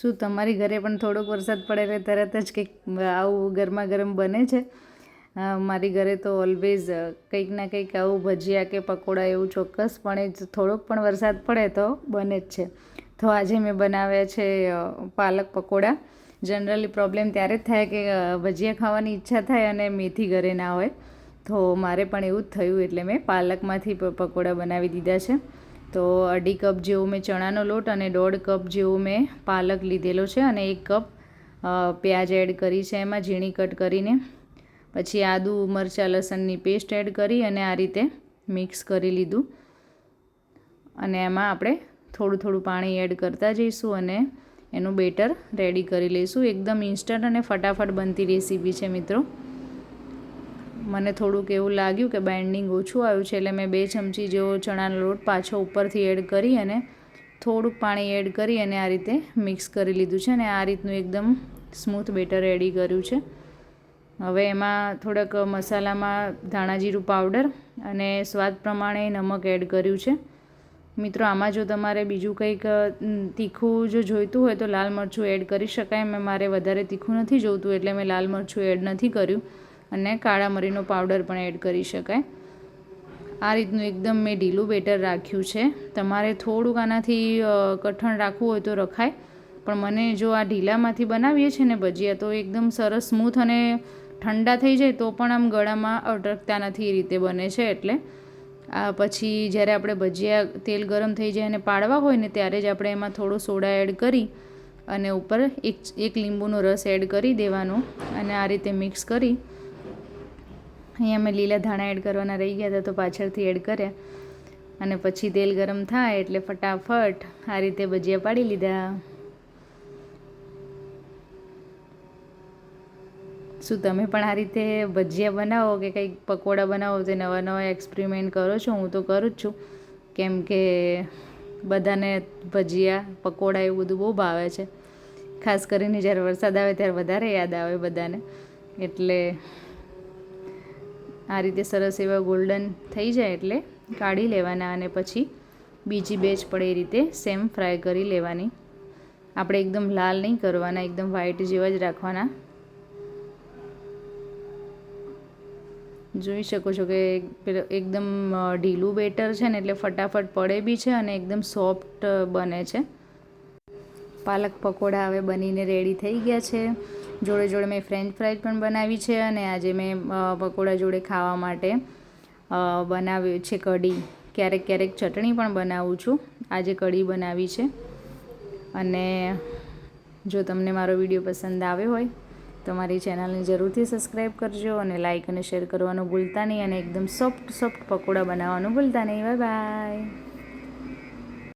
શું તમારી ઘરે પણ થોડોક વરસાદ પડે એટલે તરત જ કંઈક આવું ગરમા ગરમ બને છે? મારી ઘરે તો ઓલવેઝ કંઈક ના કંઈક આવું ભજીયા કે પકોડા એવું ચોક્કસપણે જ થોડોક પણ વરસાદ પડે તો બને જ છે. તો આજે મેં બનાવ્યા છે પાલક પકોડા. જનરલી પ્રોબ્લેમ ત્યારે જ થાય કે ભજીયા ખાવાની ઈચ્છા થાય અને મેથી ઘરે ના હોય. તો મારે પણ એવું જ થયું એટલે મેં પાલકમાંથી પકોડા બનાવી દીધા છે. તો અઢી કપ જેવો મેં ચણાનો લોટ અને દોઢ કપ જેવો મેં પાલક લીધેલો છે અને એક કપ પ્યાજ એડ કરી છે એમાં ઝીણી કટ કરીને. પછી આદુ, મરચાં, લસણની પેસ્ટ એડ કરી અને આ રીતે મિક્સ કરી લીધું. અને એમાં આપણે થોડું થોડું પાણી એડ કરતા જઈશું અને એનું બેટર રેડી કરી લઈશું. એકદમ ઇન્સ્ટન્ટ અને ફટાફટ બનતી રેસીપી છે મિત્રો. મને થોડુંક એવું લાગ્યું કે બાઇન્ડિંગ ઓછું આવ્યું છે એટલે મેં બે ચમચી જેવો ચણાનો લોટ પાછો ઉપરથી એડ કરી અને થોડુંક પાણી એડ કરી અને આ રીતે મિક્સ કરી લીધું છે અને આ રીતનું એકદમ સ્મૂથ બેટર રેડી કર્યું છે. હવે એમાં થોડાક મસાલામાં ધાણાજીરું પાવડર અને સ્વાદ પ્રમાણે નમક એડ કર્યું છે. મિત્રો, આમાં જો તમારે બીજું કંઈક તીખું જો જોઈતું હોય તો લાલ મરચું એડ કરી શકાય. મેં મારે વધારે તીખું નથી જોઈતું એટલે મેં લાલ મરચું એડ નથી કર્યું. અને કાળા મરીનો પાવડર પણ એડ કરી શકાય. આ રીતનું એકદમ મેં ઢીલું બેટર રાખ્યું છે. તમારે થોડુંક આનાથી કઠણ રાખવું હોય તો રખાય. પણ મને જો આ ઢીલામાંથી બનાવીએ છીએ ને ભજીયા, તો એકદમ સરસ સ્મૂથ અને ઠંડા થઈ જાય તો પણ આમ ગળામાં અટકતા નથી એ રીતે બને છે એટલે. આ પછી જ્યારે આપણે ભજીયા તેલ ગરમ થઈ જાય અને પાડવા હોય ને ત્યારે જ આપણે એમાં થોડો સોડા એડ કરી અને ઉપર એક એક લીંબુનો રસ એડ કરી દેવાનો અને આ રીતે મિક્સ કરી અહીંયા મેં લીલા ધાણા એડ કરવાના રહી ગયા હતા તો પાછળથી એડ કર્યા. અને પછી તેલ ગરમ થાય એટલે ફટાફટ આ રીતે ભજીયા પાડી લીધા. શું તમે પણ આ રીતે ભજીયા બનાવો કે કંઈક પકોડા બનાવો તે નવા નવા એક્સપેરિમેન્ટ કરો છો? હું તો કરું જ છું. કેમ કે બધાને ભજીયા, પકોડા એવું બધું બહુ ભાવે છે. ખાસ કરીને જ્યારે વરસાદ આવે ત્યારે વધારે યાદ આવે બધાને. એટલે આ રીતે સરસ એવા ગોલ્ડન થઈ જાય એટલે કાઢી લેવાના અને પછી બીજી બેચ પડે એ રીતે સેમ ફ્રાય કરી લેવાની. આપણે એકદમ લાલ નહીં કરવાના, એકદમ વ્હાઈટ જેવા જ રાખવાના. જોઈ શકો છો કે એકદમ ઢીલું બેટર છે ને એટલે ફટાફટ પડે બી છે અને એકદમ સોફ્ટ બને છે. પાલક પકોડા હવે બનીને રેડી થઈ ગયા છે. જોડે જોડે મેં ફ્રેન્ચ ફ્રાઈઝ પણ બનાવી છે અને આજે મેં પકોડા જોડે ખાવા માટે બનાવ્યું છે કઢી. ક્યારેક ક્યારેક ચટણી પણ બનાવું છું. આજે કઢી બનાવી છે. અને જો તમને મારો વીડિયો પસંદ આવ્યો હોય, તો મારી ચેનલને જરૂરથી સબસ્ક્રાઈબ કરજો અને લાઇક અને શેર કરવાનું ભૂલતા નહીં અને એકદમ સોફ્ટ સોફ્ટ પકોડા બનાવવાનું ભૂલતા નહીં. Bye bye.